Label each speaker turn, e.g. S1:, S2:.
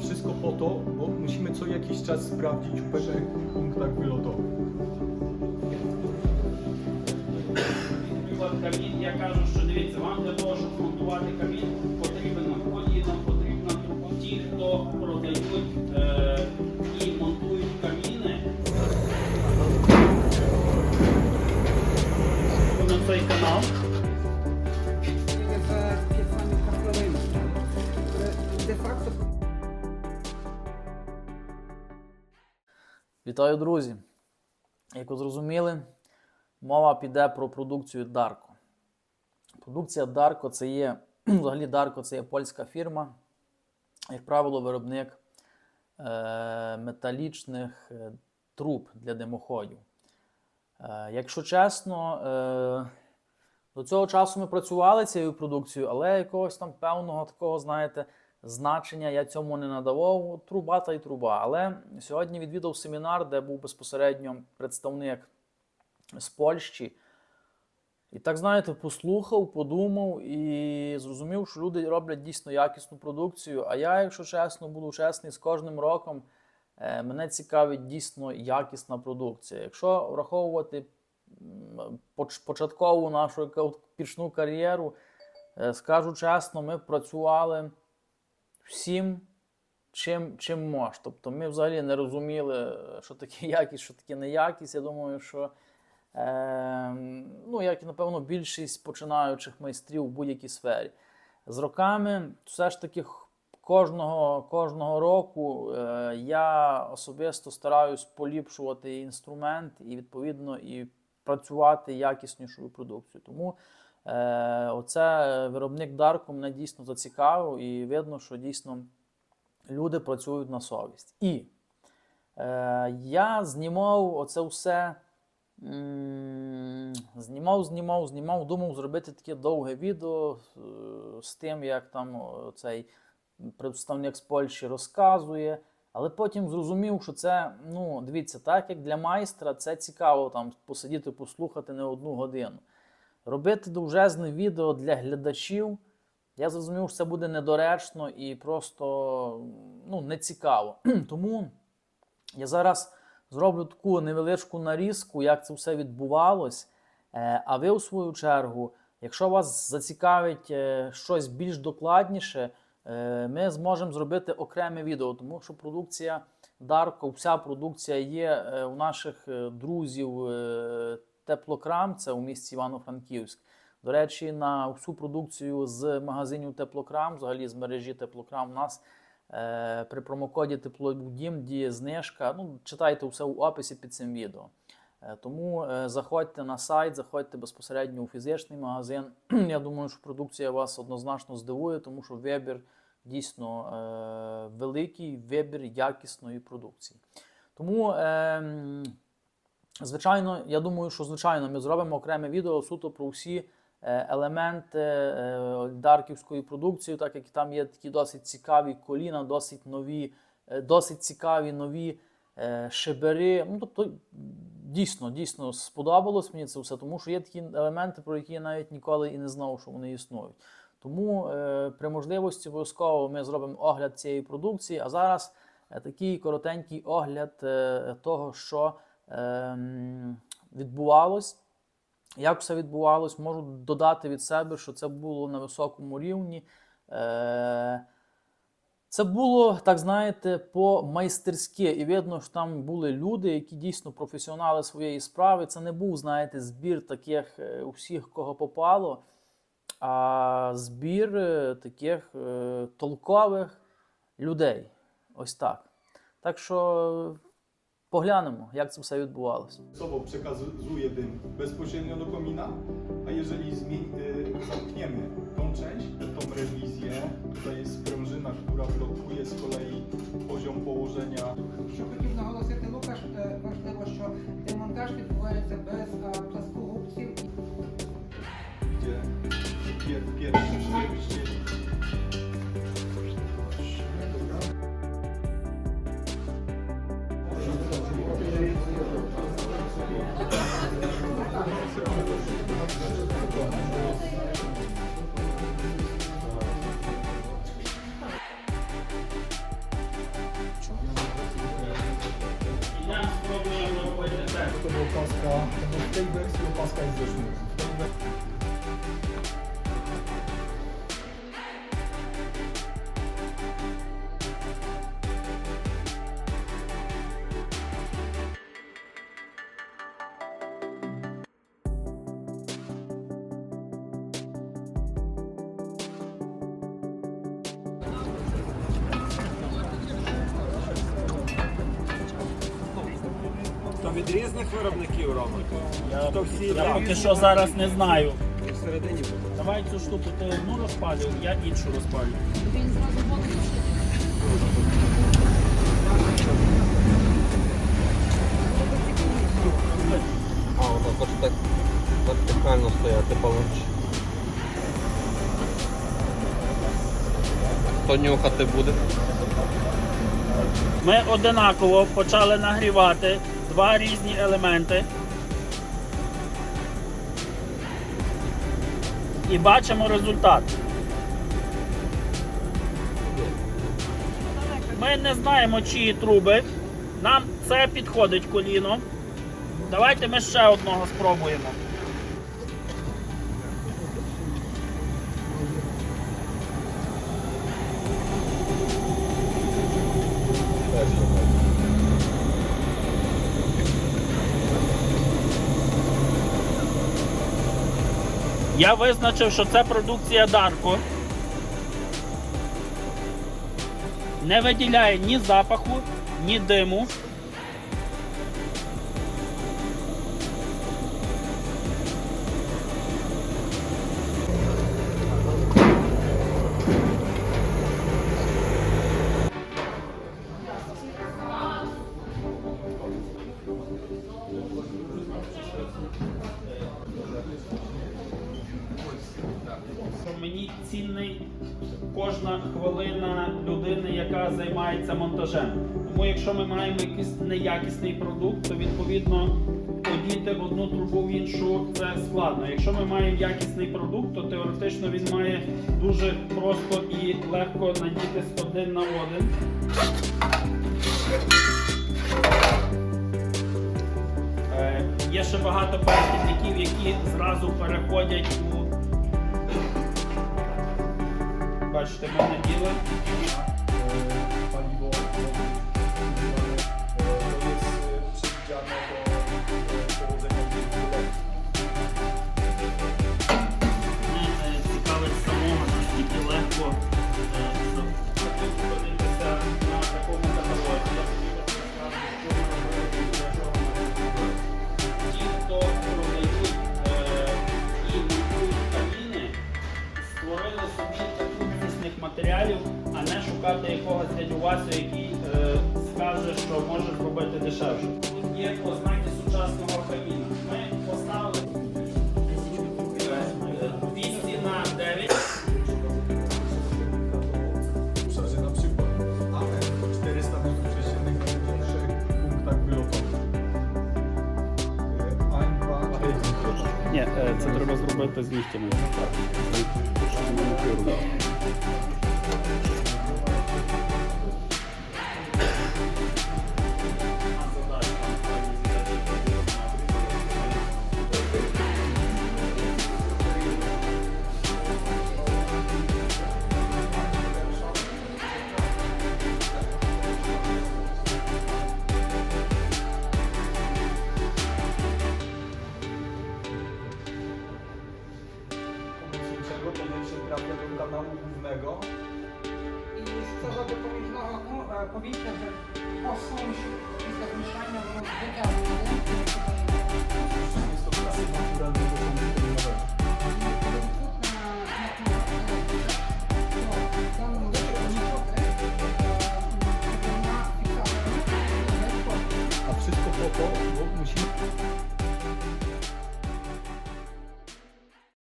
S1: wszystko po to, bo musimy co jakiś czas sprawdzić w pewnych punktach wylotowych.
S2: Наприклад, камін, я кажу, що дивіться, вам для того, щоб монтувати камін, потрібен на вході, нам потрібна трубу. Ті, хто
S3: Вітаю, друзі! Як ви зрозуміли, мова піде про продукцію Darko. Продукція Darko це є, взагалі Darko це є польська фірма, як правило, виробник е, металічних е, труб для димоходів. Е, якщо чесно, е, до цього часу ми працювали цією продукцією, але якогось там певного такого, знаєте, значення я цьому не надавав. Труба та й труба. Але сьогодні відвідав семінар, де був безпосередньо представник з Польщі. І так, знаєте, послухав, подумав і зрозумів, що люди роблять дійсно якісну продукцію. А я, якщо чесно, буду чесний, з кожним роком е, мене цікавить дійсно якісна продукція. Якщо враховувати початкову нашу пічну кар'єру, е, скажу чесно, ми працювали всім, чим, чим мож. Тобто ми взагалі не розуміли, що таке якість, що таке неякість. Я думаю, що е, ну, як і напевно більшість починаючих майстрів у будь-якій сфері. З роками все ж таки кожного, кожного року е, я особисто стараюсь поліпшувати інструмент і відповідно і працювати якіснішою продукцією. Тому е, оце виробник Дарко мене дійсно зацікавив, і видно, що дійсно люди працюють на совість. І е, я знімав оце все. Знімав, знімав, знімав, думав зробити таке довге відео е, з тим, як там цей представник з Польщі розказує. Але потім зрозумів, що це, ну, дивіться, так як для майстра це цікаво там посидіти, послухати не одну годину. Робити довжезне відео для глядачів, я зрозумів, що це буде недоречно і просто ну, нецікаво. Тому я зараз зроблю таку невеличку нарізку, як це все відбувалось. Е, А ви, у свою чергу, якщо вас зацікавить е, щось більш докладніше, е, ми зможемо зробити окреме відео, тому що продукція Дарко, вся продукція є у наших друзів Теплокрам, це у місті Івано-Франківськ. До речі, на всю продукцію з магазинів Теплокрам, взагалі з мережі Теплокрам, у нас е, при промокоді Теплодім діє знижка. Ну, читайте все у описі під цим відео. Е, Тому е, заходьте на сайт, заходьте безпосередньо у фізичний магазин. Я думаю, що продукція вас однозначно здивує, тому що вибір дійсно е, великий, вибір якісної продукції. Тому, е, звичайно, я думаю, що звичайно ми зробимо окреме відео суто про всі е, елементи е, дарківської продукції, так як там є такі досить цікаві коліна, досить нові, е, досить цікаві нові шибери. Ну, тобто, дійсно, дійсно сподобалось мені це все, тому що є такі елементи, про які я навіть ніколи і не знав, що вони існують. Тому при можливості обов'язково ми зробимо огляд цієї продукції. А зараз такий коротенький огляд того, що відбувалось. Як все відбувалось, можу додати від себе, що це було на високому рівні. Е, це було, так знаєте, по-майстерськи. І видно, що там були люди, які дійсно професіонали своєї справи. Це не був, знаєте, збір таких е, усіх, кого попало, а збір е, таких толкових людей. Ось tak. Так що поглянемо, як це все відбувалося.
S1: Sobą przekazuje dym bezpośrednio do komina, a jeżeli zmi- y, zamkniemy tą część, tą rewizję, tutaj jest sprężyna, która blokuje z kolei poziom położenia
S4: Що хотів наголосити Лукаш, е, важливо, що демонтаж відбувається без
S1: To była paska, to był tej wersji paska jest zeszłym.
S5: То від різних виробників робить. То всі
S2: Я поки що зараз не знаю.
S5: всередині буде.
S2: Давай цю штуку ти одну розпалюй, я іншу розпалю.
S5: А, воно хоче так вертикально стояти получше. Хто нюхати буде?
S2: Ми одинаково почали нагрівати два різні елементи. І бачимо результат. Ми не знаємо, чиї труби. Нам це підходить коліно. Давайте ми ще одного спробуємо. Я визначив, що це продукція Дарко. Не виділяє ні запаху, ні диму. Яка займається монтажем. Тому якщо ми маємо якийсь неякісний продукт, то відповідно подіти одну трубу в іншу це складно. Якщо ми маємо якісний продукт, то теоретично він має дуже просто і легко надітись один на один. Е, Є ще багато перехідників, які зразу переходять у Бачите, ми наділи. Створили собі таку міцних матеріалів, а не шукати якогось дядю Васю, який е, скаже, що може зробити дешевше. Тут є ознаки сучасного каміна. Ми поставили е, 200 на 9.
S1: obszarze, na przykład AMR 400 m3 na największych punktach wylotowych. E, AN2
S2: Ні, е, це треба зробити з нігтями.
S1: do
S4: Peru. З цього допоміжного ну, е, повітря